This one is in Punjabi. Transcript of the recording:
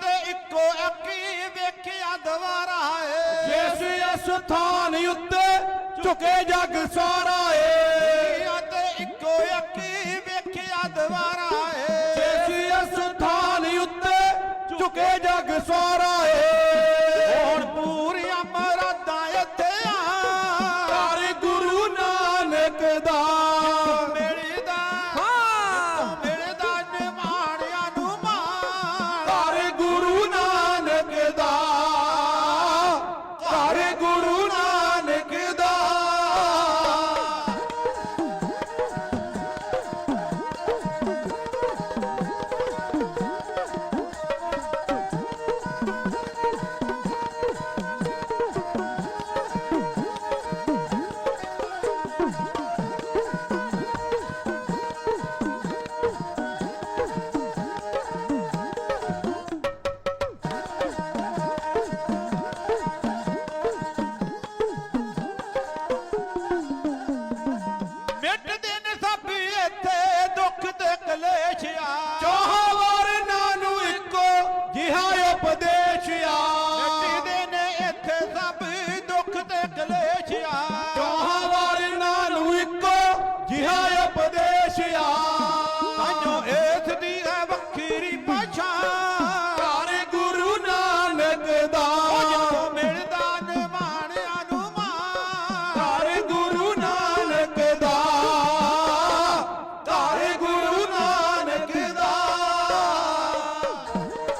ਤੇ ਇੱਕੋ ਅੱਕੀ ਵੇਖਿਆ ਦਵਾਰਾ ਏ। ਜਿਸ ਅਸਥਾਨ ਉੱਤੇ ਝੁਕੇ ਜਗ ਸਾਰਾ ਏ। ਤੇ ਇੱਕੋ ਅੱਕੀ ਵੇਖਿਆ ਦਵਾਰਾ ਏ। ਜਿਸ ਅਸਥਾਨ ਉੱਤੇ ਝੁਕੇ ਜਗ ਸਾਰਾ வெற்றி